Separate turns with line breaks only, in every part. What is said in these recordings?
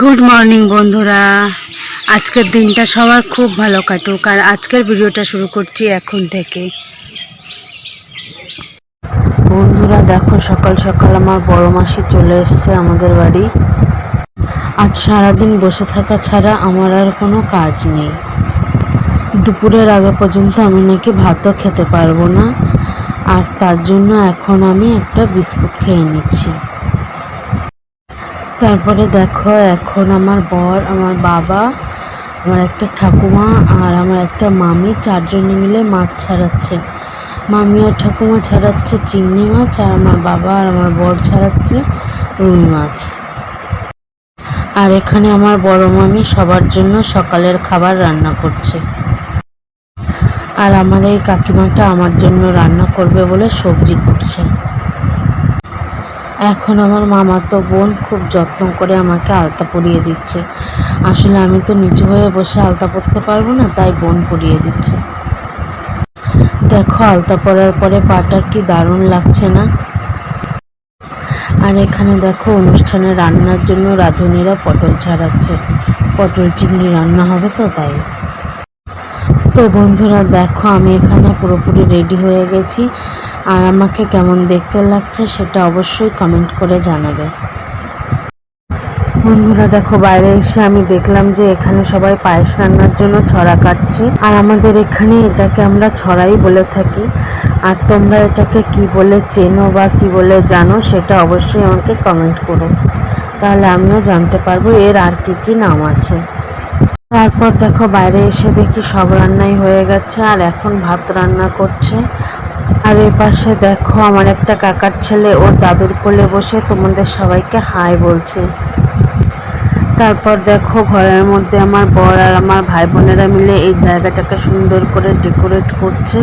Good morning বন্ধুরা। আজকের দিনটা সবার খুব ভালো কাটুক, আর আজকের ভিডিওটা শুরু করছি এখন থেকে বন্ধুরা, দেখো, সকাল সকাল আমার বড় মাসি চলে এসছে আমাদের বাড়ি। আজ সারাদিন বসে থাকা ছাড়া আমার আর কোনো কাজ নেই। দুপুরের আগে পর্যন্ত আমি নাকি ভাতও খেতে পারব না, আর তার জন্য এখন আমি একটা বিস্কুট খেয়ে নিচ্ছি। তারপরে দেখো এখন আমার বর, আমার বাবা, আমার একটা ঠাকুমা আর আমার একটা মামি, চারজনে মিলে মাছ ছাড়াচ্ছে। মামি আর ঠাকুমা ছাড়াচ্ছে চিংড়ি মাছ আর আমার বাবা আর আমার বর ছাড়াচ্ছে রুই মাছ। আর এখানে আমার বড় মামি সবার জন্য সকালের খাবার রান্না করছে। আর আমার এই কাকিমাটা আমার জন্য রান্না করবে বলে সবজি করছে। এখন আমার মামার তো বোন খুব যত্ন করে আমাকে আলতা পরিয়ে দিচ্ছে। আসলে আমি তো নিচু হয়ে বসে আলতা পরতে পারব না, তাই বোন পরিয়ে দিচ্ছে। দেখো, আলতা পরার পরে পাটা কি দারুণ লাগছে না? আর এখানে দেখো, অনুষ্ঠানে রান্নার জন্য রাঁধুনিরা পটল ছাড়াচ্ছে। পটল চিংড়ি রান্না হবে তো তাই। তো বন্ধুরা, দেখো আমি এখানে পুরোপুরি রেডি হয়ে গেছি। আর আমাকে কেমন দেখতে লাগছে সেটা অবশ্যই কমেন্ট করে জানাবে। বন্ধুরা, দেখো বাইরে এসে আমি দেখলাম যে এখানে সবাই পায়েস রান্নার জন্য ছড়া কাটছে। আর আমাদের এখানে এটাকে আমরা ছড়াই বলে থাকি। আর তোমরা এটাকে কি বলে চেনো বা কি বলে জানো সেটা অবশ্যই আমাকে কমেন্ট করো। তাহলে আমিও জানতে পারব এর আর কি কি নাম আছে। তারপর দেখো বাইরে এসে দেখি সব রান্নাই হয়ে গেছে, আর এখন ভাত রান্না করছে। আর এই পাশে দেখো আমার একটা কাকার ছেলে, ওর দাদুর কোলে বসে তোমাদের সবাইকে হাই বলছে। তারপর দেখো ঘরের মধ্যে আমার বর আর আমার ভাই বোনেরা মিলে এই জায়গাটাকে সুন্দর করে ডেকোরেট করছে।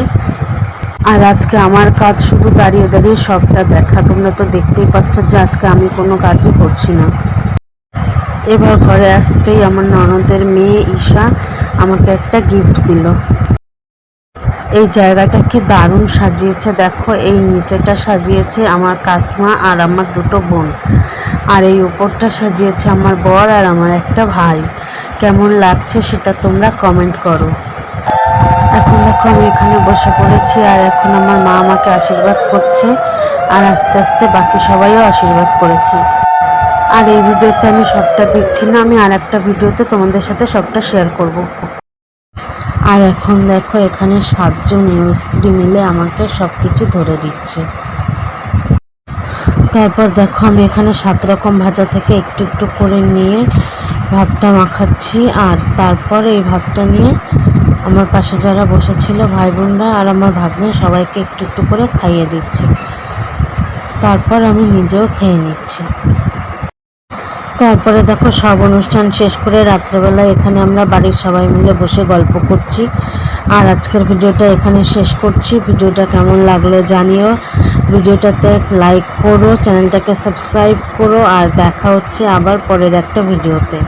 আর আজকে আমার কাজ শুধু দাঁড়িয়ে দাঁড়িয়ে সবটা দেখা, তোমরা তো দেখতেই পাচ্ছ যে আজকে আমি কোনো কাজই করছি না। এবার ঘরে আসতেই আমার ননদের মেয়ে ঈশা আমাকে একটা গিফট দিল। এই জায়গাটা কি দারুণ সাজিয়েছে। দেখো, এই নিচেটা সাজিয়েছে আমার কাকিমা আর আমার দুটো বোন। আর এই উপরটা সাজিয়েছে আমার বর আর আমার একটা ভাই। কেমন লাগছে সেটা তোমরা কমেন্ট করো। এখন দেখো, আমি এখানে বসে পড়েছি আর এখন আমার মা আমাকে আশীর্বাদ করছে। আর আস্তে আস্তে বাকি সবাইও আশীর্বাদ করেছে। আর এই ভিডিওতে আমি সবটা দিচ্ছি না, আমি আর একটা ভিডিওতে তোমাদের সাথে সবটা শেয়ার করব। আর এখন দেখো, এখানে সাতজন স্ত্রী মিলে আমাকে সব কিছু ধরে দিচ্ছে। তারপর দেখো, আমি এখানে সাত রকম ভাজা থেকে একটু একটু করে নিয়ে ভাতটা মাখাচ্ছি, আর তারপর এই ভাতটা নিয়ে আমার পাশে যারা বসেছিল ভাই বোনরা আর আমার ভাগ্নে, সবাইকে একটু একটু করে খাইয়ে দিচ্ছি। তারপর আমি নিজেও খেয়ে নিচ্ছি। তারপরে দেখো সব অনুষ্ঠান শেষ করে রাত্রেবেলা এখানে আমরা বাড়ির সবাই মিলে বসে গল্প করছি। আর আজকের ভিডিওটা এখানে শেষ করছি। ভিডিওটা কেমন লাগল জানিও। ভিডিওটাতে লাইক করো, চ্যানেলটাকে সাবস্ক্রাইব করো, আর দেখা হচ্ছে আবার পরের একটা ভিডিওতে।